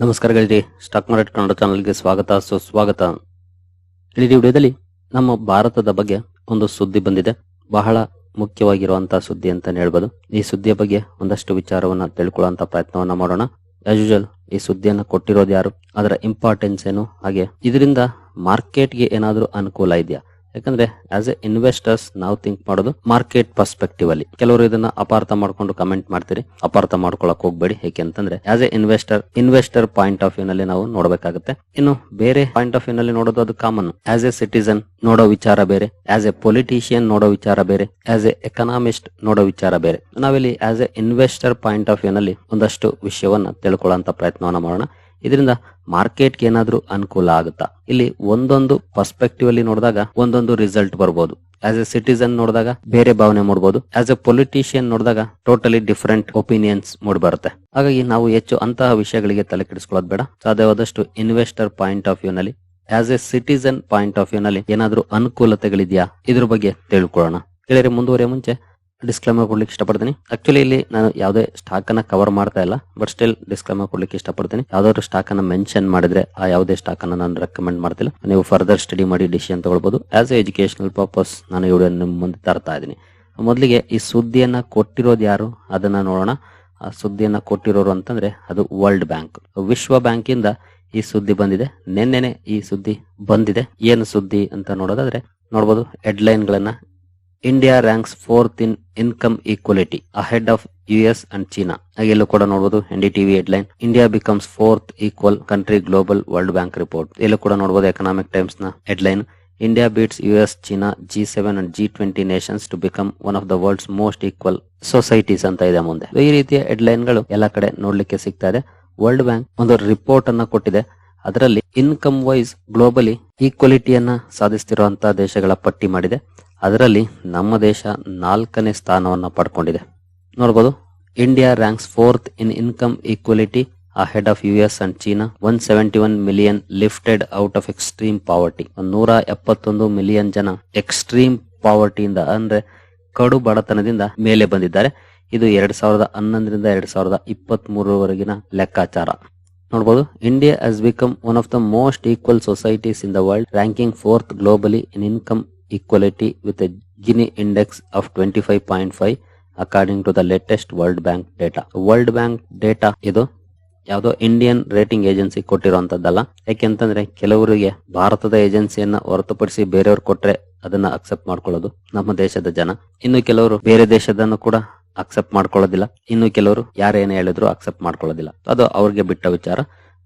ನಮಸ್ಕಾರ ಗೆಳತಿ. Stock market Kannada ಚಾನಲ್ಗೆ ಸ್ವಾಗತ, ಸುಸ್ವಾಗತ. ಇಡೀ ವಿಡಿಯೋದಲ್ಲಿ ನಮ್ಮ ಭಾರತದ ಬಗ್ಗೆ ಒಂದು ಸುದ್ದಿ ಬಂದಿದೆ. ಬಹಳ ಮುಖ್ಯವಾಗಿರುವಂತಹ ಸುದ್ದಿ ಅಂತ ಹೇಳ್ಬೋದು. ಈ ಸುದ್ದಿಯ ಬಗ್ಗೆ ಒಂದಷ್ಟು ವಿಚಾರವನ್ನ ತಿಳ್ಕೊಳ್ಳುವಂತ ಪ್ರಯತ್ನವನ್ನ ಮಾಡೋಣ. ಆಸ್ ಯೂಶಲ್ ಈ ಸುದ್ದಿಯನ್ನ ಕೊಟ್ಟಿರೋದು ಯಾರು? ಅದರ ಇಂಪಾರ್ಟೆನ್ಸ್ ಏನು? ಹಾಗೆ ಇದರಿಂದ ಮಾರ್ಕೆಟ್ಗೆ ಏನಾದ್ರೂ ಅನುಕೂಲ ಇದೆಯಾ? ಯಾಕಂದ್ರೆ ಆಸ್ ಎ ಇನ್ವೆಸ್ಟರ್ಸ್ ನಾವು ಥಿಂಕ್ ಮಾಡೋದು ಮಾರ್ಕೆಟ್ ಪರ್ಸ್ಪೆಕ್ಟಿವ್ ಅಲ್ಲಿ. ಕೆಲವರು ಇದನ್ನ ಅಪಾರ್ಥ ಮಾಡ್ಕೊಂಡು ಕಮೆಂಟ್ ಮಾಡ್ತೀರಿ, ಅಪಾರ್ಥ ಮಾಡ್ಕೊಳಕ್ ಹೋಗ್ಬೇಡಿ. ಯಾಕೆಂತಂದ್ರೆ as a investor investor point of view ನಲ್ಲಿ ನಾವು ನೋಡಬೇಕಾಗುತ್ತೆ. ಇನ್ನು ಬೇರೆ ಪಾಯಿಂಟ್ ಆಫ್ ವ್ಯೂ ನಲ್ಲಿ ನೋಡೋದು ಅದು ಕಾಮನ್ ಆಸ್ ಎ ಸಿಟಿಸನ್ ನೋಡೋ ವಿಚಾರ ಬೇರೆ ಆಸ್ ಎ ಪೊಲಿಟಿಷಿಯನ್ ನೋಡೋ ವಿಚಾರ ಬೇರೆ ಆಸ್ ಎ ಎಕನಾಮಿಸ್ಟ್ ನೋಡೋ ವಿಚಾರ ಬೇರೆ. ನಾವಿಲ್ಲಿ as a investor point of view ನಲ್ಲಿ ಒಂದಷ್ಟು ವಿಷಯವನ್ನ ತಿಳ್ಕೊಳ್ಳುವಂತ ಪ್ರಯತ್ನವನ್ನ ಮಾಡೋಣ. ಇದರಿಂದ ಮಾರ್ಕೆಟ್ಗೆ ಏನಾದರೂ ಅನುಕೂಲ ಆಗುತ್ತಾ? ಇಲ್ಲಿ ಒಂದೊಂದು ಪರ್ಸ್ಪೆಕ್ಟಿವ್ ಅಲ್ಲಿ ನೋಡಿದಾಗ ಒಂದೊಂದು ರಿಸಲ್ಟ್ ಬರ್ಬೋದು. ಆಸ್ ಎ ಸಿಟಿಸನ್ ನೋಡಿದಾಗ ಬೇರೆ ಭಾವನೆ ಮೂಡಬಹುದು ಆಸ್ ಎ ಪೊಲಿಟಿಷಿಯನ್ ನೋಡಿದಾಗ ಟೋಟಲಿ ಡಿಫರೆಂಟ್ ಒಪಿನಿಯನ್ಸ್ ಮೂಡ್ ಬರುತ್ತೆ ಹಾಗಾಗಿ ನಾವು ಹೆಚ್ಚು ಅಂತಹ ವಿಷಯಗಳಿಗೆ ತಲೆ ಕೆಡಿಸ್ಕೊಳ್ಳೋದು ಬೇಡ. ಸಾಧ್ಯವಾದಷ್ಟು ಇನ್ವೆಸ್ಟರ್ ಪಾಯಿಂಟ್ ಆಫ್ ವ್ಯೂ ನಲ್ಲಿ as a citizen point of view ನಲ್ಲಿ ಏನಾದ್ರೂ ಅನುಕೂಲತೆಗಳಿದೆಯಾ? ಇದ್ರ ಬಗ್ಗೆ ತಿಳ್ಕೊಳ್ಳೋಣ. ಗೆಳೆಯರೆ ಮುಂದುವರಿಯ ಮುಂಚೆ ಡಿಸ್ಕ್ಲೈಮರ್ ಕೊಡ್ಲಿಕ್ಕೆ ಇಷ್ಟಪಡ್ತೀನಿ. ಆಕ್ಚುಲಿ ಇಲ್ಲಿ ನಾನು ಯಾವುದೇ ಸ್ಟಾಕ್ ಅನ್ನ ಕವರ್ ಮಾಡ್ತಾ ಇಲ್ಲ ಬಟ್ ಸ್ಟಿಲ್ ಡಿಸ್ಕ್ಲೇಮರ್ ಕೊಡ್ಲಿಕ್ಕೆ ಇಷ್ಟಪಡ್ತೀನಿ. ಯಾವ್ದಾದ್ರು ಸ್ಟಾಕ್ ಅನ್ನ ಮೆನ್ಷನ್ ಮಾಡಿದ್ರೆ ಆ ಯಾವುದೇ ಸ್ಟಾಕ್ ಅನ್ನ ನಾನು ರೆಕಮೆಂಡ್ ಮಾಡ್ತಿಲ್ಲ. ನೀವು ಫರ್ದರ್ ಸ್ಟಡಿ ಮಾಡಿ ಡಿಸಿಷನ್ ತಗೊಳ್ಬಹುದು ಆಸ್ ಎ ಎಜುಕೇಶನಲ್ ಪರ್ಪಸ್ ನಾನು ನಿಮ್ಮ ಮುಂದೆ ತರ್ತಾ ಇದ್ದೀನಿ. ಮೊದಲಿಗೆ ಈ ಸುದ್ದಿಯನ್ನ ಕೊಟ್ಟಿರೋದು ಯಾರು? ಅದನ್ನ ನೋಡೋಣ. ಆ ಸುದ್ದಿಯನ್ನ ಕೊಟ್ಟಿರೋರು ಅಂತಂದ್ರೆ ಅದು ವರ್ಲ್ಡ್ ಬ್ಯಾಂಕ್ ವಿಶ್ವ ಬ್ಯಾಂಕ್ ಇಂದ ಈ ಸುದ್ದಿ ಬಂದಿದೆ. ನಿನ್ನೆನೆ ಈ ಸುದ್ದಿ ಬಂದಿದೆ. ಏನು ಸುದ್ದಿ ಅಂತ ನೋಡೋದಾದ್ರೆ ನೋಡಬಹುದು ಹೆಡ್ಲೈನ್ ಗಳನ್ನ India ranks fourth in income equality ahead of US and China ಹಾಗೆ ಎಲ್ಲೂ ಕೂಡ ನೋಡಬಹುದು N D TV headline India becomes fourth equal country global world bank report ಎಲ್ಲೂ ಕೂಡ ನೋಡಬಹುದು economic ಟೈಮ್ಸ್ನ headline India beats US China G seven and G twenty nations to become one of the world's most equal societies ಅಂತ ಇದೆ ಮುಂದೆ. ಈ ರೀತಿಯ ಹೆಡ್ಲೈನ್ಗಳು ಎಲ್ಲ ಕಡೆ ನೋಡ್ಲಿಕ್ಕೆ ಸಿಗ್ತಾ ಇದೆ. ವರ್ಲ್ಡ್ ಬ್ಯಾಂಕ್ ಒಂದು ರಿಪೋರ್ಟ್ ಅನ್ನ ಕೊಟ್ಟಿದೆ. ಅದರಲ್ಲಿ ಇನ್ಕಮ್ ವೈಸ್ ಗ್ಲೋಬಲಿ ಈಕ್ವಲಿಟಿಯನ್ನ ಸಾಧಿಸ್ತಿರುವಂತಹ ದೇಶಗಳ ಪಟ್ಟಿ ಮಾಡಿದೆ. ಅದರಲ್ಲಿ ನಮ್ಮ ದೇಶ ನಾಲ್ಕನೇ ಸ್ಥಾನವನ್ನು ಪಡ್ಕೊಂಡಿದೆ. ನೋಡ್ಬೋದು India ranks fourth in income equality ahead of U S and China one seventy one million lifted out of extreme poverty ನೂರ ಎಪ್ಪತ್ತೊಂದು ಮಿಲಿಯನ್ ಜನ ಎಕ್ಸ್ಟ್ರೀಮ್ ಪಾವರ್ಟಿಯಿಂದ ಅಂದ್ರೆ ಕಡು ಬಡತನದಿಂದ ಮೇಲೆ ಬಂದಿದ್ದಾರೆ. ಇದು ಎರಡ್ ಸಾವಿರದ ಹನ್ನೊಂದರಿಂದ ಎರಡ್ ಸಾವಿರದ ಇಪ್ಪತ್ತ್ ಮೂರವರೆಗಿನ ಲೆಕ್ಕಾಚಾರ. ನೋಡಬಹುದು India has become one of the most equal societies in the world ranking fourth globally in income Gini index of twenty five point five according to the latest world bank data world bank data ಇದು ಯಾವುದೋ Indian rating agency ಕೊಟ್ಟಿರುವಂತದ್ದಲ್ಲ. ಯಾಕೆಂತಂದ್ರೆ ಕೆಲವರಿಗೆ ಭಾರತದ ಏಜೆನ್ಸಿಯನ್ನ ಹೊರತುಪಡಿಸಿ ಬೇರೆಯವ್ರು ಕೊಟ್ರೆ ಅದನ್ನ accept ಮಾಡ್ಕೊಳ್ಳೋದು ನಮ್ಮ ದೇಶದ ಜನ. ಇನ್ನು ಕೆಲವರು ಬೇರೆ ದೇಶದನ್ನು ಕೂಡ ಅಕ್ಸೆಪ್ಟ್ ಮಾಡ್ಕೊಳ್ಳೋದಿಲ್ಲ. ಇನ್ನು ಕೆಲವರು ಯಾರೇನೇ ಹೇಳಿದ್ರು ಅಕ್ಸೆಪ್ಟ್ ಮಾಡ್ಕೊಳ್ಳೋದಿಲ್ಲ. ಅದು ಅವ್ರಿಗೆ ಬಿಟ್ಟ ವಿಚಾರ.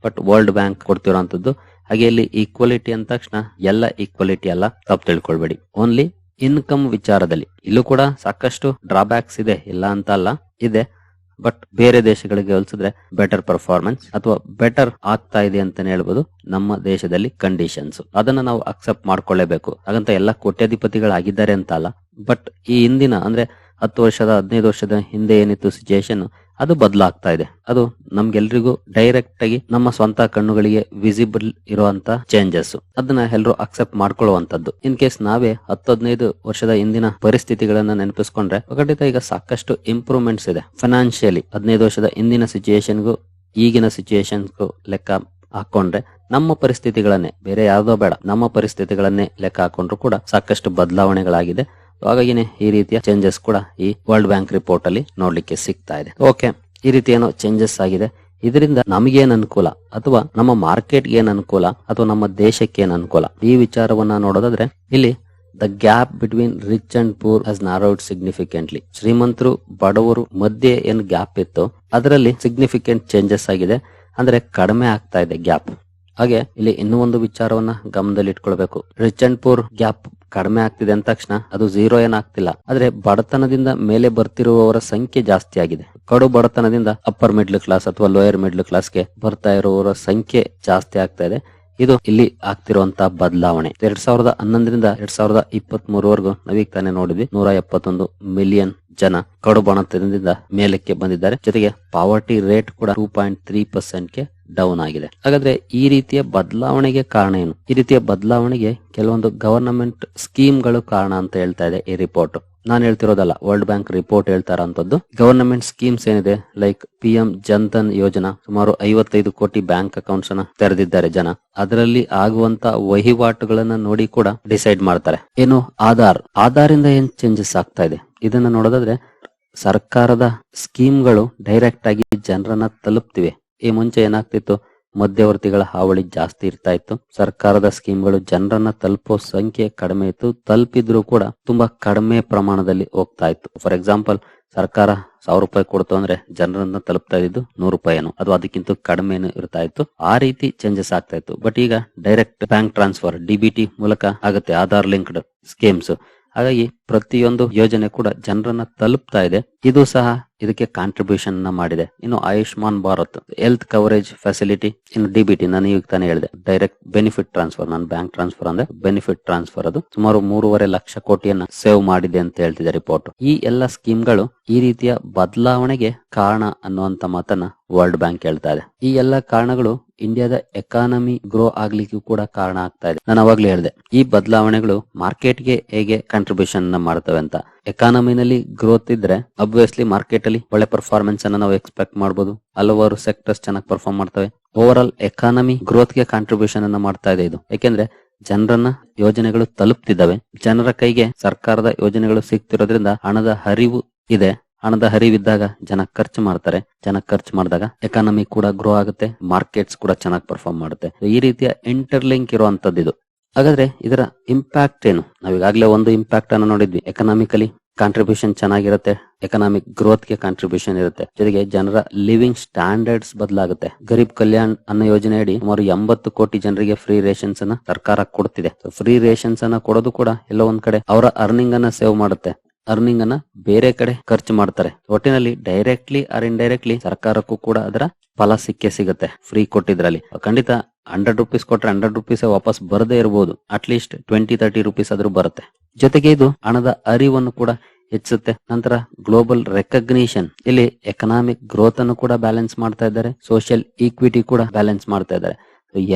ಬಟ್ ವರ್ಲ್ಡ್ ಬ್ಯಾಂಕ್ ಕೊಡ್ತಿರೋಂಥದ್ದು. ಹಾಗೆ ಇಲ್ಲಿ ಈಕ್ವಾಲಿಟಿ ಅಂದ ತಕ್ಷಣ ಎಲ್ಲ ಈಕ್ವಾಲಿಟಿ ಅಲ್ಲ, ತಪ್ಪು ತಿಳ್ಕೊಳ್ಬೇಡಿ. ಓನ್ಲಿ ಇನ್ಕಮ್ ವಿಚಾರದಲ್ಲಿ. ಇಲ್ಲೂ ಕೂಡ ಸಾಕಷ್ಟು ಡ್ರಾಬ್ಯಾಕ್ಸ್ ಇದೆ, ಇಲ್ಲ ಅಂತ ಅಲ್ಲ, ಇದೆ. ಬಟ್ ಬೇರೆ ದೇಶಗಳಿಗೆ ಹೋಲಿಸಿದ್ರೆ ಬೆಟರ್ ಪರ್ಫಾರ್ಮೆನ್ಸ್ ಅಥವಾ ಬೆಟರ್ ಆಗ್ತಾ ಇದೆ ಅಂತ ಹೇಳ್ಬೋದು ನಮ್ಮ ದೇಶದಲ್ಲಿ ಕಂಡೀಷನ್ಸ್ ಅದನ್ನ ನಾವು ಅಕ್ಸೆಪ್ಟ್ ಮಾಡ್ಕೊಳ್ಳೇಬೇಕು. ಹಾಗಂತ ಎಲ್ಲ ಕೋಟ್ಯಾಧಿಪತಿಗಳಾಗಿದ್ದಾರೆ ಅಂತ ಅಲ್ಲ. ಬಟ್ ಈ ಹಿಂದಿನ, ಅಂದ್ರೆ ಹತ್ತು ವರ್ಷದ, ಹದಿನೈದು ವರ್ಷದ ಹಿಂದೆ ಏನಿತ್ತು ಸಿಚುಯೇಷನ್ ಅದು ಬದಲಾಗ್ತಾ ಇದೆ. ಅದು ನಮ್ಗೆಲ್ರಿಗೂ ಡೈರೆಕ್ಟ್ ಆಗಿ ನಮ್ಮ ಸ್ವಂತ ಕಣ್ಣುಗಳಿಗೆ ವಿಸಿಬಲ್ ಇರುವಂತ ಚೇಂಜಸ್ ಅದನ್ನ ಎಲ್ಲರೂ ಅಕ್ಸೆಪ್ಟ್ ಮಾಡ್ಕೊಳ್ಳುವಂತದ್ದು ಇನ್ ಕೇಸ್ ನಾವೇ ಹದಿನೈದು ವರ್ಷದ ಹಿಂದಿನ ಪರಿಸ್ಥಿತಿಗಳನ್ನ ನೆನಪಿಸ್ಕೊಂಡ್ರೆ, ಖಂಡಿತ ಈಗ ಸಾಕಷ್ಟು ಇಂಪ್ರೂವ್ಮೆಂಟ್ಸ್ ಇದೆ. ಫೈನಾನ್ಷಿಯಲಿ ಹದಿನೈದು ವರ್ಷದ ಹಿಂದಿನ ಸಿಚುಯೇಷನ್ಗೂ ಈಗಿನ ಸಿಚುಯೇಷನ್ಗೂ ಲೆಕ್ಕ ಹಾಕೊಂಡ್ರೆ, ನಮ್ಮ ಪರಿಸ್ಥಿತಿಗಳನ್ನೇ, ಬೇರೆ ಯಾವ್ದೋ ಬೇಡ, ನಮ್ಮ ಪರಿಸ್ಥಿತಿಗಳನ್ನೇ ಲೆಕ್ಕ ಹಾಕೊಂಡ್ರು ಕೂಡ ಸಾಕಷ್ಟು ಬದಲಾವಣೆಗಳಾಗಿದೆ. ಹಾಗಾಗಿನೇ ಈ ರೀತಿಯ ಚೇಂಜಸ್ ಕೂಡ ಈ ವರ್ಲ್ಡ್ ಬ್ಯಾಂಕ್ ರಿಪೋರ್ಟ್ ಅಲ್ಲಿ ನೋಡ್ಲಿಕ್ಕೆ ಸಿಗ್ತಾ ಇದೆ. ಓಕೆ ಈ ರೀತಿ ಏನೋ ಚೇಂಜಸ್ ಆಗಿದೆ. ಇದರಿಂದ ನಮಗೇನು ಅನುಕೂಲ? ಅಥವಾ ನಮ್ಮ ಮಾರ್ಕೆಟ್ಗೆ ಏನ್ ಅನುಕೂಲ? ಅಥವಾ ನಮ್ಮ ದೇಶಕ್ಕೆ ಏನ್ ಅನುಕೂಲ? ಈ ವಿಚಾರವನ್ನ ನೋಡೋದಾದ್ರೆ, ಇಲ್ಲಿ the gap between rich and poor has narrowed significantly ಶ್ರೀಮಂತರು, ಬಡವರು ಮಧ್ಯೆ ಏನ್ ಗ್ಯಾಪ್ ಇತ್ತು, ಅದರಲ್ಲಿ ಸಿಗ್ನಿಫಿಕೆಂಟ್ ಚೇಂಜಸ್ ಆಗಿದೆ. ಅಂದ್ರೆ ಕಡಿಮೆ ಆಗ್ತಾ ಇದೆ ಗ್ಯಾಪ್ ಹಾಗೆ ಇಲ್ಲಿ ಇನ್ನೂ ಒಂದು ವಿಚಾರವನ್ನ ಗಮನದಲ್ಲಿ ಇಟ್ಕೊಳ್ಬೇಕು ರಿಚ್ ಅಂಡ್ ಪೂರ್ ಗ್ಯಾಪ್ ಕಡಿಮೆ ಆಗ್ತಿದೆ ಅಂದ ತಕ್ಷಣ ಅದು ಜೀರೋ ಏನಾಗ್ತಿಲ್ಲ ಆದ್ರೆ ಬಡತನದಿಂದ ಮೇಲೆ ಬರ್ತಿರುವವರ ಸಂಖ್ಯೆ ಜಾಸ್ತಿ ಆಗಿದೆ. ಕಡು ಬಡತನದಿಂದ ಅಪ್ಪರ್ ಮಿಡ್ಲ್ ಕ್ಲಾಸ್ ಅಥವಾ ಲೋಯರ್ ಮಿಡ್ಲ್ ಕ್ಲಾಸ್ಗೆ ಬರ್ತಾ ಇರುವವರ ಸಂಖ್ಯೆ ಜಾಸ್ತಿ ಆಗ್ತಾ ಇದೆ. ಇದು ಇಲ್ಲಿ ಆಗ್ತಿರುವಂತಹ ಬದಲಾವಣೆ. ಎರಡ್ ಸಾವಿರದ ಹನ್ನೊಂದರಿಂದ ಎರಡ್ ಸಾವಿರದ ಇಪ್ಪತ್ತ್ ಮೂರವರೆಗೂ ನಾವೀಗ ತಾನೆ ನೋಡಿದ್ವಿ. ನೂರ ಎಪ್ಪತ್ತೊಂದು ಮಿಲಿಯನ್ ಜನ ಕಡು ಬಣತನದಿಂದ ಮೇಲಕ್ಕೆ ಬಂದಿದ್ದಾರೆ. ಜೊತೆಗೆ ಪಾವರ್ಟಿ ರೇಟ್ ಕೂಡ ಟೂ ಪಾಯಿಂಟ್ ತ್ರೀ ಪರ್ಸೆಂಟ್ಗೆ ಡೌನ್ ಆಗಿದೆ. ಹಾಗಾದ್ರೆ ಈ ರೀತಿಯ ಬದಲಾವಣೆಗೆ ಕಾರಣ ಏನು? ಈ ರೀತಿಯ ಬದಲಾವಣೆಗೆ ಕೆಲವೊಂದು ಗವರ್ನಮೆಂಟ್ ಸ್ಕೀಮ್ಗಳು ಕಾರಣ ಅಂತ ಹೇಳ್ತಾ ಇದೆ ಈ ರಿಪೋರ್ಟ್ ನಾನು ಹೇಳ್ತಿರೋದಲ್ಲ ವರ್ಲ್ಡ್ ಬ್ಯಾಂಕ್ ರಿಪೋರ್ಟ್ ಹೇಳ್ತಾರಂತದ್ದು ಗವರ್ನಮೆಂಟ್ ಸ್ಕೀಮ್ಸ್ ಏನಿದೆ? ಲೈಕ್ ಪಿ ಎಂ ಜನ್ಧನ್ ಯೋಜನಾ ಸುಮಾರು ಐವತ್ತೈದು ಕೋಟಿ ಬ್ಯಾಂಕ್ ಅಕೌಂಟ್ಸ್ ಅನ್ನ ತೆರೆದಿದ್ದಾರೆ ಜನ. ಅದರಲ್ಲಿ ಆಗುವಂತ ವಹಿವಾಟುಗಳನ್ನ ನೋಡಿ ಕೂಡ ಡಿಸೈಡ್ ಮಾಡ್ತಾರೆ. ಏನು? ಆಧಾರ್. ಆಧಾರ್ ಇಂದ ಏನ್ ಚೇಂಜಸ್ ಆಗ್ತಾ ಇದೆ? ಇದನ್ನ ನೋಡೋದಾದ್ರೆ ಸರ್ಕಾರದ ಸ್ಕೀಮ್ಗಳು ಡೈರೆಕ್ಟ್ ಆಗಿ ಜನರನ್ನ ತಲುಪ್ತಿವೆ. ಈ ಮುಂಚೆ ಏನಾಗ್ತಿತ್ತು? ಮಧ್ಯವರ್ತಿಗಳ ಹಾವಳಿ ಜಾಸ್ತಿ ಇರ್ತಾ ಇತ್ತು. ಸರ್ಕಾರದ ಸ್ಕೀಮ್ಗಳು ಜನರನ್ನ ತಲುಪೋ ಸಂಖ್ಯೆ ಕಡಿಮೆ ಇತ್ತು. ತಲುಪಿದ್ರು ಕೂಡ ತುಂಬಾ ಕಡಿಮೆ ಪ್ರಮಾಣದಲ್ಲಿ ಹೋಗ್ತಾ ಇತ್ತು. ಫಾರ್ ಎಕ್ಸಾಂಪಲ್ ಸರ್ಕಾರ ಸಾವಿರ ರೂಪಾಯಿ ಕೊಡ್ತು ಅಂದ್ರೆ ಜನರನ್ನ ತಲುಪ್ತಾ ಇದ್ದು ನೂರು ರೂಪಾಯಿನೂ ಅದು ಅದಕ್ಕಿಂತ ಕಡಿಮೆನು ಇರ್ತಾ ಇತ್ತು. ಆ ರೀತಿ ಚೇಂಜಸ್ ಆಗ್ತಾ ಇತ್ತು. ಬಟ್ ಈಗ ಡೈರೆಕ್ಟ್ ಬ್ಯಾಂಕ್ ಟ್ರಾನ್ಸ್ಫರ್ ಡಿಬಿಟಿ ಮೂಲಕ ಆಗುತ್ತೆ ಆಧಾರ್ ಲಿಂಕ್ಡ್ ಸ್ಕೀಮ್ಸ್ ಹಾಗಾಗಿ ಪ್ರತಿಯೊಂದು ಯೋಜನೆ ಕೂಡ ಜನರನ್ನ ತಲುಪ್ತಾ ಇದೆ. ಇದು ಸಹ ಇದಕ್ಕೆ ಕಾಂಟ್ರಿಬ್ಯೂಷನ್ ಮಾಡಿದೆ. ಇನ್ನು Ayushman Bharat health coverage facility ಇನ್ನು ಡಿಬಿಟಿ ನಾನು ಈಗ ತಾನೇ ಹೇಳಿದೆ. ಡೈರೆಕ್ಟ್ ಬೆನಿಫಿಟ್ ಟ್ರಾನ್ಸ್ಫರ್ ನಾನು ಬ್ಯಾಂಕ್ ಟ್ರಾನ್ಸ್ಫರ್ ಅಂದ್ರೆ ಬೆನಿಫಿಟ್ ಟ್ರಾನ್ಸ್ಫರ್ ಅದು. ಸುಮಾರು ಮೂರುವರೆ ಲಕ್ಷ ಕೋಟಿಯನ್ನ ಸೇವ್ ಮಾಡಿದೆ ಅಂತ ಹೇಳ್ತಿದೆ ರಿಪೋರ್ಟ್ ಈ ಎಲ್ಲ ಸ್ಕೀಮ್ಗಳು ಈ ರೀತಿಯ ಬದಲಾವಣೆಗೆ ಕಾರಣ ಅನ್ನುವಂತ ಮಾತನ್ನ ವರ್ಲ್ಡ್ ಬ್ಯಾಂಕ್ ಹೇಳ್ತಾ ಇದೆ. ಈ ಎಲ್ಲ ಕಾರಣಗಳು ಇಂಡಿಯಾದ ಎಕಾನಮಿ ಗ್ರೋ ಆಗ್ಲಿಕ್ಕೂ ಕೂಡ ಕಾರಣ ಆಗ್ತಾ ಇದೆ. ನಾನು ಅವಾಗ್ಲೇ ಹೇಳಿದೆ, ಈ ಬದಲಾವಣೆಗಳು ಮಾರ್ಕೆಟ್ಗೆ ಹೇಗೆ ಕಾಂಟ್ರಿಬ್ಯೂಷನ್ ಮಾಡ್ತವೆ ಅಂತ. ಎಕಾನಮಿನಲ್ಲಿ ಗ್ರೋತ್ ಇದ್ರೆ ಅಬ್ವಿಯಸ್ಲಿ ಮಾರ್ಕೆಟ್ ಅಲ್ಲಿ ಒಳ್ಳೆ ಪರ್ಫಾರ್ಮೆನ್ಸ್ ಅನ್ನ ನಾವು ಎಕ್ಸ್ಪೆಕ್ಟ್ ಮಾಡಬಹುದು ಹಲವಾರು ಸೆಕ್ಟರ್ಸ್ ಚೆನ್ನಾಗಿ ಪರ್ಫಾರ್ಮ್ ಮಾಡ್ತವೆ. ಓವರ್ ಆಲ್ ಎಕಾನಮಿ ಗ್ರೋತ್ಗೆ ಕಾಂಟ್ರಿಬ್ಯೂಷನ್ ಅನ್ನ ಮಾಡ್ತಾ ಇದೆ ಇದು. ಯಾಕೆಂದ್ರೆ ಜನರನ್ನ ಯೋಜನೆಗಳು ತಲುಪ್ತಿದ್ದಾವೆ. ಜನರ ಕೈಗೆ ಸರ್ಕಾರದ ಯೋಜನೆಗಳು ಸಿಗ್ತಿರೋದ್ರಿಂದ ಹಣದ ಹರಿವು ಇದೆ. ಹಣದ ಹರಿವಿದ್ದಾಗ ಜನ ಖರ್ಚು ಮಾಡ್ತಾರೆ. ಜನ ಖರ್ಚು ಮಾಡಿದಾಗ ಎಕಾನಮಿ ಕೂಡ ಗ್ರೋ ಆಗುತ್ತೆ. ಮಾರ್ಕೆಟ್ಸ್ ಕೂಡ ಚೆನ್ನಾಗಿ ಪರ್ಫಾರ್ಮ್ ಮಾಡುತ್ತೆ. ಈ ರೀತಿಯ ಇಂಟರ್ಲಿಂಕ್ ಇರುವಂತದ್ದು ಇದು ಹಾಗಾದ್ರೆ ಇದರ ಇಂಪ್ಯಾಕ್ಟ್ ಏನು? ನಾವೀಗಾಗಲೇ ಒಂದು ಇಂಪ್ಯಾಕ್ಟ್ ಅನ್ನು ನೋಡಿದ್ವಿ. ಎಕನಾಮಿಕಲಿ ಕಾಂಟ್ರಿಬ್ಯೂಷನ್ ಚೆನ್ನಾಗಿರುತ್ತೆ. ಎಕನಾಮಿಕ್ ಗ್ರೋತ್ಗೆ ಕಾಂಟ್ರಿಬ್ಯೂಷನ್ ಇರುತ್ತೆ. ಜೊತೆಗೆ ಜನರ ಲಿವಿಂಗ್ ಸ್ಟ್ಯಾಂಡರ್ಡ್ಸ್ ಬದಲಾಗುತ್ತೆ. ಗರೀಬ್ ಕಲ್ಯಾಣ್ ಅನ್ನೋ ಯೋಜನೆ ಅಡಿ ಸುಮಾರು ಎಂಬತ್ತು ಕೋಟಿ ಜನರಿಗೆ ಫ್ರೀ ರೇಷನ್ಸ್ ಅನ್ನ ಸರ್ಕಾರ ಕೊಡ್ತಿದೆ. ಫ್ರೀ ರೇಷನ್ಸ್ ಅನ್ನ ಕೊಡೋದು ಕೂಡ ಎಲ್ಲೋ ಒಂದ್ ಕಡೆ ಅವರ ಅರ್ನಿಂಗ್ ಅನ್ನ ಸೇವ್ ಮಾಡುತ್ತೆ. ಅರ್ನಿಂಗ್ ಅನ್ನ ಬೇರೆ ಕಡೆ ಖರ್ಚು ಮಾಡ್ತಾರೆ. ಒಟ್ಟಿನಲ್ಲಿ ಡೈರೆಕ್ಟ್ಲಿ ಆರ್ ಇನ್ ಡೈರೆಕ್ಟ್ಲಿ ಸರ್ಕಾರಕ್ಕೂ ಕೂಡ ಅದರ ಫಲ ಸಿಕ್ಕೇ ಸಿಗುತ್ತೆ. ಫ್ರೀ ಕೊಟ್ಟಿದ್ರಲ್ಲಿ. ಖಂಡಿತ ಹಂಡ್ರೆಡ್ ರುಪೀಸ್ ಕೊಟ್ರೆ ಹಂಡ್ರೆಡ್ ರುಪೀಸ್ ವಾಪಸ್ ಬರದೇ ಇರಬಹುದು ಅಟ್ಲೀಸ್ಟ್ ಟ್ವೆಂಟಿ ತರ್ಟಿ ರುಪೀಸ್ ಆದ್ರೂ ಬರುತ್ತೆ. ಜೊತೆಗೆ ಇದು ಹಣದ ಅರಿವನ್ನು ಕೂಡ ಹೆಚ್ಚುತ್ತೆ ನಂತರ ಗ್ಲೋಬಲ್ ರೆಕಗ್ನಿಷನ್ ಇಲ್ಲಿ ಎಕನಾಮಿಕ್ ಗ್ರೋತ್ ಅನ್ನು ಕೂಡ ಬ್ಯಾಲೆನ್ಸ್ ಮಾಡ್ತಾ ಇದ್ದಾರೆ. ಸೋಷಿಯಲ್ ಈಕ್ವಿಟಿ ಕೂಡ ಬ್ಯಾಲೆನ್ಸ್ ಮಾಡ್ತಾ ಇದ್ದಾರೆ.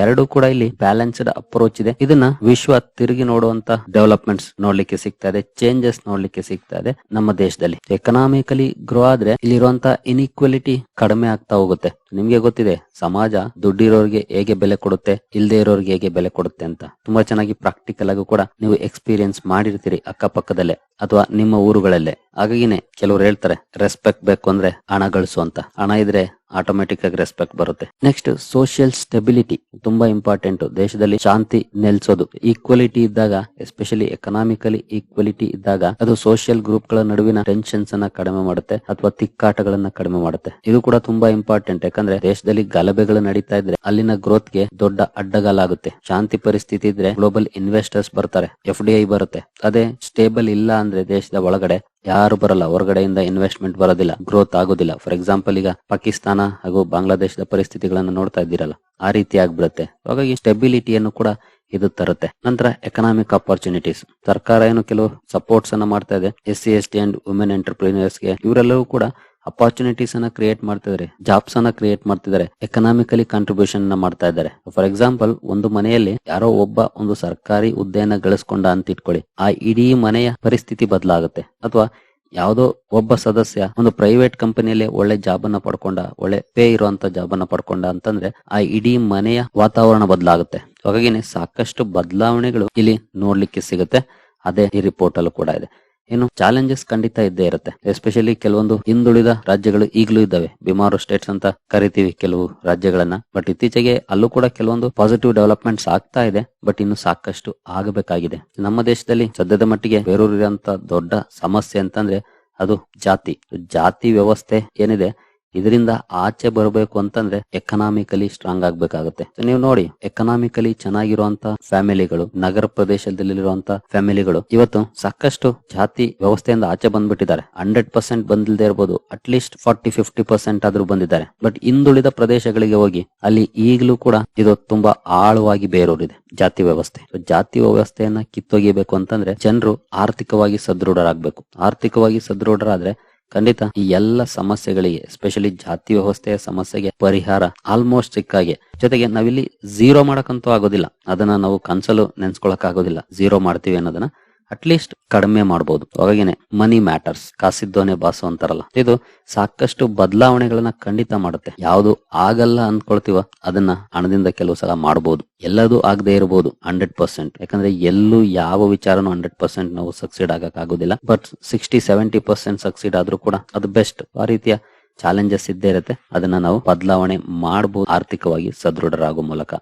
ಎರಡು ಕೂಡ ಇಲ್ಲಿ ಬ್ಯಾಲೆನ್ಸ್ಡ್ ಅಪ್ರೋಚ್ ಇದೆ. ಇದನ್ನ ವಿಶ್ವ ತಿರುಗಿ ನೋಡುವಂತ ಡೆವಲಪ್ಮೆಂಟ್ಸ್ ನೋಡ್ಲಿಕ್ಕೆ ಸಿಗ್ತಾ ಇದೆ. ಚೇಂಜಸ್ ನೋಡ್ಲಿಕ್ಕೆ ಸಿಗ್ತಾ ಇದೆ ನಮ್ಮ ದೇಶದಲ್ಲಿ. ಎಕನಾಮಿಕಲಿ ಗ್ರೋ ಆದ್ರೆ ಇಲ್ಲಿರುವಂತಹ ಇನ್ಇಕ್ವಾಲಿಟಿ ಕಡಿಮೆ ಆಗ್ತಾ ಹೋಗುತ್ತೆ. ನಿಮ್ಗೆ ಗೊತ್ತಿದೆ, ಸಮಾಜ ದುಡ್ಡಿರೋರಿಗೆ ಹೇಗೆ ಬೆಲೆ ಕೊಡುತ್ತೆ ಇಲ್ಲದೆ ಇರೋರಿಗೆ ಹೇಗೆ ಬೆಲೆ ಕೊಡುತ್ತೆ ಅಂತ. ತುಂಬಾ ಚೆನ್ನಾಗಿ ಪ್ರಾಕ್ಟಿಕಲ್ ಆಗೂ ಕೂಡ ನೀವು ಎಕ್ಸ್ಪೀರಿಯನ್ಸ್ ಮಾಡಿರ್ತೀರಿ ಅಕ್ಕಪಕ್ಕದಲ್ಲೇ ಅಥವಾ ನಿಮ್ಮ ಊರುಗಳಲ್ಲೇ. ಹಾಗಾಗಿನೇ ಕೆಲವರು ಹೇಳ್ತಾರೆ ರೆಸ್ಪೆಕ್ಟ್ ಬೇಕು ಅಂದ್ರೆ ಹಣ ಗಳಿಸು ಅಂತ. ಹಣ ಇದ್ರೆ ಆಟೋಮೆಟಿಕ್ ಆಗಿ ರೆಸ್ಪೆಕ್ಟ್ ಬರುತ್ತೆ. ನೆಕ್ಸ್ಟ್ ಸೋಷಿಯಲ್ ಸ್ಟೆಬಿಲಿಟಿ ತುಂಬಾ ಇಂಪಾರ್ಟೆಂಟ್ ದೇಶದಲ್ಲಿ ಶಾಂತಿ ನೆಲೆಸೋದು. ಈಕ್ವಾಲಿಟಿ ಇದ್ದಾಗ ಎಸ್ಪೆಷಲಿ ಎಕನಾಮಿಕಲಿ ಈಕ್ವಾಲಿಟಿ ಇದ್ದಾಗ, ಅದು ಸೋಷಿಯಲ್ ಗ್ರೂಪ್ಗಳ ನಡುವಿನ ಟೆನ್ಷನ್ಸ್ ಅನ್ನ ಕಡಿಮೆ ಮಾಡುತ್ತೆ ಅಥವಾ ತಿಕ್ಕಾಟಗಳನ್ನ ಕಡಿಮೆ ಮಾಡುತ್ತೆ. ಇದು ಕೂಡ ತುಂಬಾ ಇಂಪಾರ್ಟೆಂಟ್ ಯಾಕಂದ್ರೆ ದೇಶದಲ್ಲಿ ಗಲಭೆಗಳು ನಡೀತಾ ಇದ್ರೆ ಅಲ್ಲಿನ ಗ್ರೋತ್ಗೆ ದೊಡ್ಡ ಅಡ್ಡಗಾಲಾಗುತ್ತೆ. ಶಾಂತಿ ಪರಿಸ್ಥಿತಿ ಇದ್ರೆ ಗ್ಲೋಬಲ್ ಇನ್ವೆಸ್ಟರ್ಸ್ ಬರ್ತಾರೆ ಎಫ್ ಡಿ ಐ ಬರುತ್ತೆ. ಅದೇ ಸ್ಟೇಬಲ್ ಇಲ್ಲ ಅಂದ್ರೆ ದೇಶದ ಒಳಗಡೆ ಯಾರು ಬರಲ್ಲ, ಹೊರಗಡೆಯಿಂದ ಇನ್ವೆಸ್ಟ್ಮೆಂಟ್ ಬರೋದಿಲ್ಲ ಗ್ರೋತ್ ಆಗೋದಿಲ್ಲ. ಫಾರ್ ಎಕ್ಸಾಂಪಲ್ ಈಗ ಪಾಕಿಸ್ತಾನ ಹಾಗೂ ಬಾಂಗ್ಲಾದೇಶದ ಪರಿಸ್ಥಿತಿಗಳನ್ನು ನೋಡ್ತಾ ಇದ್ದೀರಲ್ಲ, ಆ ರೀತಿ ಆಗ್ಬಿಡುತ್ತೆ. ಹಾಗಾಗಿ ಸ್ಟೆಬಿಲಿಟಿಯನ್ನು ಕೂಡ ಇದು ತರುತ್ತೆ. ನಂತರ ಎಕನಾಮಿಕ್ ಅಪರ್ಚುನಿಟೀಸ್ ಸರ್ಕಾರ ಏನು ಕೆಲವು ಸಪೋರ್ಟ್ಸ್ ಅನ್ನ ಮಾಡ್ತಾ ಇದೆ S C S T and women ಎಂಟರ್ಪ್ರಿನಿಯರ್ಸ್ಗೆ ಇವರೆಲ್ಲರೂ ಕೂಡ ಅಪಾರ್ಚುನಿಟೀಸ್ ಅನ್ನ ಕ್ರಿಯೇಟ್ ಮಾಡ್ತಿದ್ದಾರೆ ಜಾಬ್ಸ್ ಅನ್ನ ಕ್ರಿಯೇಟ್ ಮಾಡ್ತಿದ್ದಾರೆ ಎಕನಾಮಿಕಲಿ ಕಾಂಟ್ರಿಬ್ಯೂಷನ್ನ ಮಾಡ್ತಾ ಇದ್ದಾರೆ. ಫಾರ್ ಎಕ್ಸಾಂಪಲ್ ಒಂದು ಮನೆಯಲ್ಲಿ ಯಾರೋ ಒಬ್ಬ ಒಂದು ಸರ್ಕಾರಿ ಹುದ್ದೆಯನ್ನ ಗಳಿಸ್ಕೊಂಡ ಅಂತ ಇಟ್ಕೊಳ್ಳಿ. ಆ ಇಡೀ ಮನೆಯ ಪರಿಸ್ಥಿತಿ ಬದಲಾಗುತ್ತೆ. ಅಥವಾ ಯಾವುದೋ ಒಬ್ಬ ಸದಸ್ಯ ಒಂದು ಪ್ರೈವೇಟ್ ಕಂಪನಿಯಲ್ಲಿ ಒಳ್ಳೆ ಜಾಬ್ ಅನ್ನ ಪಡ್ಕೊಂಡ, ಒಳ್ಳೆ ಪೇ ಇರುವಂತ ಜಾಬ್ ಅನ್ನ ಪಡ್ಕೊಂಡ ಅಂತಂದ್ರೆ ಆ ಇಡೀ ಮನೆಯ ವಾತಾವರಣ ಬದಲಾಗುತ್ತೆ. ಹಾಗಾಗಿ ಸಾಕಷ್ಟು ಬದಲಾವಣೆಗಳು ಇಲ್ಲಿ ನೋಡ್ಲಿಕ್ಕೆ ಸಿಗುತ್ತೆ. ಅದೇ ಈ ರಿಪೋರ್ಟ್ ಅಲ್ಲೂ ಕೂಡ ಇದೆ. ಏನು ಚಾಲೆಂಜಸ್ ಖಂಡಿತ ಇದ್ದೇ ಇರುತ್ತೆ. ಎಸ್ಪೆಷಲಿ ಕೆಲವೊಂದು ಹಿಂದುಳಿದ ರಾಜ್ಯಗಳು ಈಗಲೂ ಇದ್ದಾವೆ. ಬಿಮಾರು ಸ್ಟೇಟ್ಸ್ ಅಂತ ಕರಿತೀವಿ ಕೆಲವು ರಾಜ್ಯಗಳನ್ನ. ಬಟ್ ಇತ್ತೀಚೆಗೆ ಅಲ್ಲೂ ಕೂಡ ಕೆಲವೊಂದು ಪಾಸಿಟಿವ್ ಡೆವಲಪ್ಮೆಂಟ್ಸ್ ಆಗ್ತಾ ಇದೆ. ಬಟ್ ಇನ್ನು ಸಾಕಷ್ಟು ಆಗಬೇಕಾಗಿದೆ. ನಮ್ಮ ದೇಶದಲ್ಲಿ ಸದ್ಯದ ಮಟ್ಟಿಗೆ ಬೇರೂರಿರುವಂತ ದೊಡ್ಡ ಸಮಸ್ಯೆ ಅಂತಂದ್ರೆ ಅದು ಜಾತಿ. ಜಾತಿ ವ್ಯವಸ್ಥೆ ಏನಿದೆ ಇದರಿಂದ ಆಚೆ ಬರಬೇಕು ಅಂತಂದ್ರೆ ಎಕನಾಮಿಕಲಿ ಸ್ಟ್ರಾಂಗ್ ಆಗ್ಬೇಕಾಗುತ್ತೆ. ನೀವು ನೋಡಿ ಎಕನಾಮಿಕಲಿ ಚೆನ್ನಾಗಿರುವಂತ ಫ್ಯಾಮಿಲಿಗಳು, ನಗರ ಪ್ರದೇಶದಲ್ಲಿರುವಂತ ಫ್ಯಾಮಿಲಿಗಳು ಇವತ್ತು ಸಾಕಷ್ಟು ಜಾತಿ ವ್ಯವಸ್ಥೆಯಿಂದ ಆಚೆ ಬಂದ್ಬಿಟ್ಟಿದ್ದಾರೆ. ಹಂಡ್ರೆಡ್ ಪರ್ಸೆಂಟ್ ಬಂದಿಲ್ಲದೆ ಇರಬಹುದು ಅಟ್ಲೀಸ್ಟ್ ಫಾರ್ಟಿ ಫಿಫ್ಟಿ ಪರ್ಸೆಂಟ್ ಆದ್ರೂ ಬಂದಿದ್ದಾರೆ. ಬಟ್ ಹಿಂದುಳಿದ ಪ್ರದೇಶಗಳಿಗೆ ಹೋಗಿ, ಅಲ್ಲಿ ಈಗಲೂ ಕೂಡ ಇದು ತುಂಬಾ ಆಳವಾಗಿ ಬೇರೂರಿದೆ ಜಾತಿ ವ್ಯವಸ್ಥೆ. ಜಾತಿ ವ್ಯವಸ್ಥೆಯನ್ನ ಕಿತ್ತೊಗಿಬೇಕು ಅಂತಂದ್ರೆ ಜನರು ಆರ್ಥಿಕವಾಗಿ ಸದೃಢರಾಗಬೇಕು. ಆರ್ಥಿಕವಾಗಿ ಸದೃಢರಾದ್ರೆ ಖಂಡಿತ ಈ ಎಲ್ಲ ಸಮಸ್ಯೆಗಳಿಗೆ ಎಸ್ಪೆಷಲಿ ಜಾತಿ ವ್ಯವಸ್ಥೆಯ ಸಮಸ್ಯೆಗೆ ಪರಿಹಾರ ಆಲ್ಮೋಸ್ಟ್ ಸಿಕ್ಕಾಗೆ ಜೊತೆಗೆ ನಾವಿಲ್ಲಿ ಜೀರೋ ಮಾಡಕ್ಕಂತೂ ಆಗೋದಿಲ್ಲ. ಅದನ್ನ ನಾವು ಕನ್ಸಲು ನೆನ್ಸ್ಕೊಳಕ್ ಆಗೋದಿಲ್ಲ ಝೀರೋ ಮಾಡ್ತೀವಿ ಅನ್ನೋದನ್ನ. ಅಟ್ಲೀಸ್ಟ್ ಕಡಿಮೆ ಮಾಡಬಹುದು ಹಾಗಾಗಿನೇ ಮನಿ ಮ್ಯಾಟರ್ಸ್ ಕಾಸಿದ್ದೋನೆ ಬಾಸು ಅಂತಾರಲ್ಲ. ಇದು ಸಾಕಷ್ಟು ಬದಲಾವಣೆಗಳನ್ನ ಖಂಡಿತ ಮಾಡುತ್ತೆ. ಯಾವುದು ಆಗಲ್ಲ ಅಂದ್ಕೊಳ್ತೀವ ಅದನ್ನ ಹಣದಿಂದ ಕೆಲವು ಸಲ ಮಾಡಬಹುದು ಎಲ್ಲದೂ ಆಗದೆ ಇರಬಹುದು ಹಂಡ್ರೆಡ್ ಪರ್ಸೆಂಟ್ ಯಾಕಂದ್ರೆ ಎಲ್ಲೂ ಯಾವ ವಿಚಾರನೂ ಹಂಡ್ರೆಡ್ ಪರ್ಸೆಂಟ್ ನಾವು ಸಕ್ಸೀಡ್ ಆಗಕ್ ಆಗೋದಿಲ್ಲ. But sixty seventy percent succeed ಆದ್ರೂ ಕೂಡ ಅದು ಬೆಸ್ಟ್ ಆ ರೀತಿಯ ಚಾಲೆಂಜಸ್ ಇದ್ದೇ ಇರುತ್ತೆ. ಅದನ್ನ ನಾವು ಬದಲಾವಣೆ ಮಾಡಬಹುದು ಆರ್ಥಿಕವಾಗಿ ಸದೃಢರಾಗೋ ಮೂಲಕ.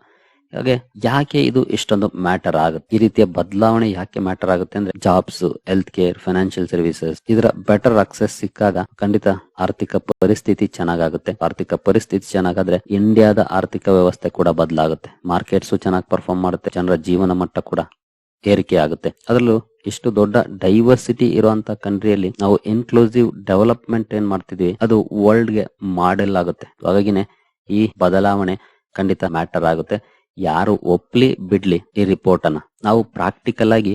ಹಾಗೆ ಯಾಕೆ ಇದು ಇಷ್ಟೊಂದು ಮ್ಯಾಟರ್ ಆಗುತ್ತೆ? ಈ ರೀತಿಯ ಬದಲಾವಣೆ ಯಾಕೆ ಮ್ಯಾಟರ್ ಆಗುತ್ತೆ ಅಂದ್ರೆ jobs health care financial services ಇದರ ಬೆಟರ್ ಅಕ್ಸೆಸ್ ಸಿಕ್ಕಾಗ ಖಂಡಿತ ಆರ್ಥಿಕ ಪರಿಸ್ಥಿತಿ ಚೆನ್ನಾಗಾಗುತ್ತೆ. ಆರ್ಥಿಕ ಪರಿಸ್ಥಿತಿ ಚೆನ್ನಾಗಾದ್ರೆ ಇಂಡಿಯಾದ ಆರ್ಥಿಕ ವ್ಯವಸ್ಥೆ ಕೂಡ ಬದಲಾಗುತ್ತೆ. ಮಾರ್ಕೆಟ್ಸ್ ಚೆನ್ನಾಗಿ ಪರ್ಫಾರ್ಮ್ ಮಾಡುತ್ತೆ. ಜನರ ಜೀವನ ಮಟ್ಟ ಕೂಡ ಏರಿಕೆ ಆಗುತ್ತೆ. ಅದರಲ್ಲೂ ಇಷ್ಟು ದೊಡ್ಡ ಡೈವರ್ಸಿಟಿ ಇರುವಂತ ಕಂಟ್ರಿಯಲ್ಲಿ ನಾವು ಇನ್ಕ್ಲೂಸಿವ್ ಡೆವಲಪ್ಮೆಂಟ್ ಏನ್ ಮಾಡ್ತಿದೀವಿ ಅದು ವರ್ಲ್ಡ್ಗೆ ಮಾಡೆಲ್ ಆಗುತ್ತೆ. ಹಾಗಾಗಿನೇ ಈ ಬದಲಾವಣೆ ಖಂಡಿತ ಮ್ಯಾಟರ್ ಆಗುತ್ತೆ. ಯಾರು ಒಪ್ಲಿ ಬಿಡ್ಲಿ ಈ ರಿಪೋರ್ಟ್ ಅನ್ನ ನಾವು ಪ್ರಾಕ್ಟಿಕಲ್ ಆಗಿ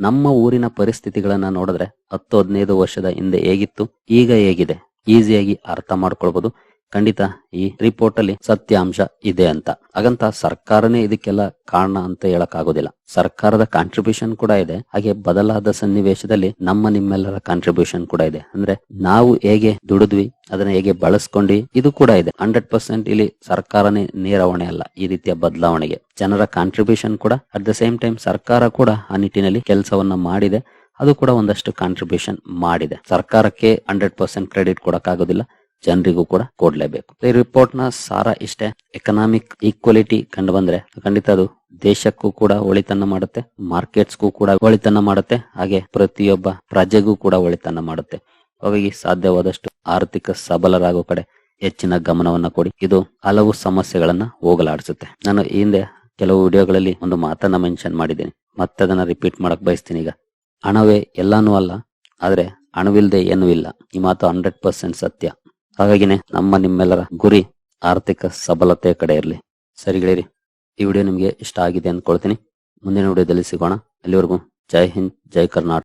ನಮ್ಮ ಊರಿನ ಪರಿಸ್ಥಿತಿಗಳನ್ನ ನೋಡಿದ್ರೆ ಹತ್ತು ಹದಿನೈದು ವರ್ಷದ ಹಿಂದೆ ಹೇಗಿತ್ತು, ಈಗ ಹೇಗಿದೆ, ಈಸಿಯಾಗಿ ಅರ್ಥ ಮಾಡ್ಕೊಳ್ಬಹುದು ಖಂಡಿತ ಈ ರಿಪೋರ್ಟ್ ಅಲ್ಲಿ ಸತ್ಯಾಂಶ ಇದೆ ಅಂತ. ಹಾಗಂತ ಸರ್ಕಾರನೇ ಇದಕ್ಕೆಲ್ಲ ಕಾರಣ ಅಂತ ಹೇಳಕ್ ಆಗೋದಿಲ್ಲ ಸರ್ಕಾರದ ಕಾಂಟ್ರಿಬ್ಯೂಷನ್ ಕೂಡ ಇದೆ. ಹಾಗೆ ಬದಲಾದ ಸನ್ನಿವೇಶದಲ್ಲಿ ನಮ್ಮ ನಿಮ್ಮೆಲ್ಲರ ಕಾಂಟ್ರಿಬ್ಯೂಷನ್ ಕೂಡ ಇದೆ. ಅಂದ್ರೆ ನಾವು ಹೇಗೆ ದುಡಿದ್ವಿ, ಅದನ್ನ ಹೇಗೆ ಬಳಸ್ಕೊಂಡ್ವಿ, ಇದು ಕೂಡ ಇದೆ. ಹಂಡ್ರೆಡ್ ಪರ್ಸೆಂಟ್ ಇಲ್ಲಿ ಸರ್ಕಾರನೇ ನೇರವಣೆ ಅಲ್ಲ, ಈ ರೀತಿಯ ಬದಲಾವಣೆಗೆ. ಜನರ ಕಾಂಟ್ರಿಬ್ಯೂಷನ್ ಕೂಡ ಅಟ್ ದ ಸೇಮ್ ಟೈಮ್ ಸರ್ಕಾರ ಕೂಡ ಆ ನಿಟ್ಟಿನಲ್ಲಿ ಕೆಲಸವನ್ನ ಮಾಡಿದೆ. ಅದು ಕೂಡ ಒಂದಷ್ಟು ಕಾಂಟ್ರಿಬ್ಯೂಷನ್ ಮಾಡಿದೆ. ಸರ್ಕಾರಕ್ಕೆ ಹಂಡ್ರೆಡ್ ಪರ್ಸೆಂಟ್ ಕ್ರೆಡಿಟ್ ಕೊಡಕ್ಕಾಗೋದಿಲ್ಲ. ಜನರಿಗೂ ಕೂಡ ಕೊಡ್ಲೇಬೇಕು. ಈ ರಿಪೋರ್ಟ್ನ ಸಾರ ಇಷ್ಟೇ. ಎಕನಾಮಿಕ್ ಈಕ್ವಾಲಿಟಿ ಕಂಡು ಬಂದ್ರೆ ಖಂಡಿತ ಅದು ದೇಶಕ್ಕೂ ಕೂಡ ಒಳಿತನ್ನ ಮಾಡುತ್ತೆ ಮಾರ್ಕೆಟ್ಸ್ಗೂ ಕೂಡ ಒಳಿತನ್ನ ಮಾಡುತ್ತೆ, ಹಾಗೆ ಪ್ರತಿಯೊಬ್ಬ ಪ್ರಜೆಗೂ ಕೂಡ ಒಳಿತನ್ನ ಮಾಡುತ್ತೆ. ಹಾಗಾಗಿ ಸಾಧ್ಯವಾದಷ್ಟು ಆರ್ಥಿಕ ಸಬಲರಾಗೋ ಕಡೆ ಹೆಚ್ಚಿನ ಗಮನವನ್ನ ಕೊಡಿ. ಇದು ಹಲವು ಸಮಸ್ಯೆಗಳನ್ನ ಹೋಗಲಾಡಿಸುತ್ತೆ. ನಾನು ಹಿಂದೆ ಕೆಲವು ವಿಡಿಯೋಗಳಲ್ಲಿ ಒಂದು ಮಾತನ್ನ ಮೆನ್ಷನ್ ಮಾಡಿದ್ದೀನಿ. ಮತ್ತೆ ಅದನ್ನ ರಿಪೀಟ್ ಮಾಡಕ್ ಬಯಸ್ತೀನಿ ಈಗ. ಹಣವೇ ಎಲ್ಲಾನು ಅಲ್ಲ, ಆದ್ರೆ ಹಣವಿಲ್ಲದೆ ಏನೂ ಇಲ್ಲ. ಈ ಮಾತು ಹಂಡ್ರೆಡ್ ಪರ್ಸೆಂಟ್ ಸತ್ಯ. ಹಾಗಾಗಿನೇ ನಮ್ಮ ನಿಮ್ಮೆಲ್ಲರ ಗುರಿ, ಆರ್ಥಿಕ ಸಬಲತೆ ಕಡೆ ಇರಲಿ. ಸರಿ ಗೆಳೆಯರಿ, ಈ ವಿಡಿಯೋ ನಿಮಗೆ ಇಷ್ಟ ಆಗಿದೆ ಅಂದ್ಕೊಳ್ತೀನಿ. ಮುಂದಿನ ವಿಡಿಯೋದಲ್ಲಿ ಸಿಗೋಣ. ಅಲ್ಲಿವರೆಗೂ ಜೈ ಹಿಂದ್, ಜೈ ಕರ್ನಾಟಕ.